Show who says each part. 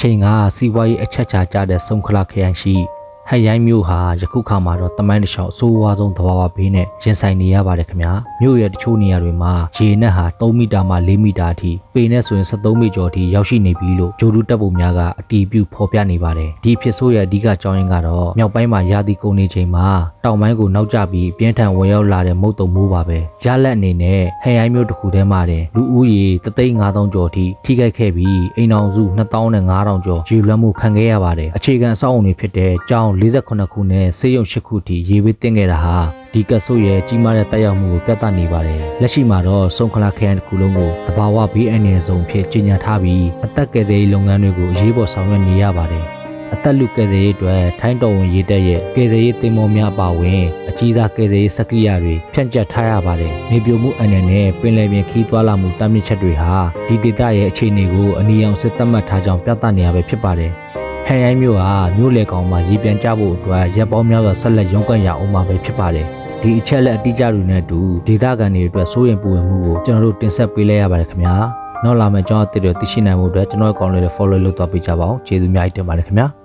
Speaker 1: ချိန်ကစီးပွားရေးအချက်ချာကျတဲ့ဆုံခလာခရိုင်ရှိ ဟက်ရိုင်းမြို့ဟာယခုခါမှာတော့တမိုင်းတစ်လျှောက်အဆိုးအဝါဆုံးသဘာဝဘေးနဲ့ရင်ဆိုင်နေရပါတယ်ခင်ဗျာမြို့ရဲ့တချို့နေရာတွေမှာရေနက်ဟာ3မီတာမှ4မီတာအထိပေနဲ့ဆိုရင်73မီကျော်အထိရောက်ရှိနေပြီလို့ဂျိုဒူတပ်ပုံများကအတီးပြုဖော်ပြနေပါတယ်ဒီဖြစ်ဆိုးရဲ့အဓိကကြောင်းရင်းကတော့မြောက်ပိုင်းမှာရာသီကုန်နေချိန်မှာတောင်ပိုင်းကိုနောက်ကျပြီးပြင်းထန်ဝင်ရောက်လာတဲ့မုတ်တုံမိုးပါပဲရလက်အနေနဲ့ဟက်ရိုင်းမြို့တစ်ခုထဲမှာတင်လူဦးရေ3,500ကျော်အထိထိခိုက်ခဲ့ပြီးအိမ်အောင်စု2,500ကျော်ရေလွှမ်းမှုခံခဲ့ရပါတယ်အခြေခံအဆောက်အုံတွေဖြစ်တဲ့ကျောင်း48ခုနဲ့ဆေးရုံ8ခုထိရေဝေးတင်ခဲ့တာဟာဒီကဆိုးရဲ့ကြီးမားတဲ့တက်ရောက်မှုကိုပြသနေပါတယ်လက်ရှိမှာတော့စုံခလာခရိုင်တစ်ခုလုံးကိုတဘာဝဘေးအန္တရာယ်ဆုံးဖြစ်ကြီးညာထားပြီးအသက်ကယ်ဆယ်ရေးလုပ်ငန်းတွေကိုအရေးပေါ်ဆောင်ရွက်နေရပါတယ်အသက်လူကယ်ဆယ်ရေးအတွက်ထိုင်းတော်ဝင်ရေးတက်ရဲ့ကယ်ဆယ်ရေးတင်မောများပါဝင်အကြီးစားကယ်ဆယ်ရေးစကိရတွေဖြန့်ကျက်ထားရပါတယ်။မြေပြိုမှုအန္တရာယ်နဲ့ပင်လယ်ပြင်ခီးသွွာလာမှုတားမြစ်ချက်တွေဟာဒီဒေသရဲ့အခြေအနေကိုအနီအောင်စစ်သတ်မှတ်ထားကြောင်းပြသနေရပဲဖြစ်ပါတယ်။ ဟန်ရိုင်းမျိုးဟာမျိုးလေကောင်မှာရေပြန်ကျဖို့အတွက်ရပ်ပေါင်းများစွာဆက်လက်ရုန်းကန်ရအောင်မှာပဲဖြစ်ပါတယ်။ဒီအချက်လက်အတိအကျတွေနဲ့အတူဒေသခံတွေအတွက်စိုးရင်ပူဝင်မှုကိုကျွန်တော်တို့တင်ဆက်ပေးလိုက်ရပါတယ်ခင်ဗျာ။နောက်လာမယ့်ကျွန်တော်အသစ်တွေသိရှိနိုင်မှုအတွက်ကျွန်တော်ရဲ့ account လေး follow လုပ်သွားပေးကြပါအောင်ကျေးဇူးအများကြီးတင်ပါတယ်ခင်ဗျာ။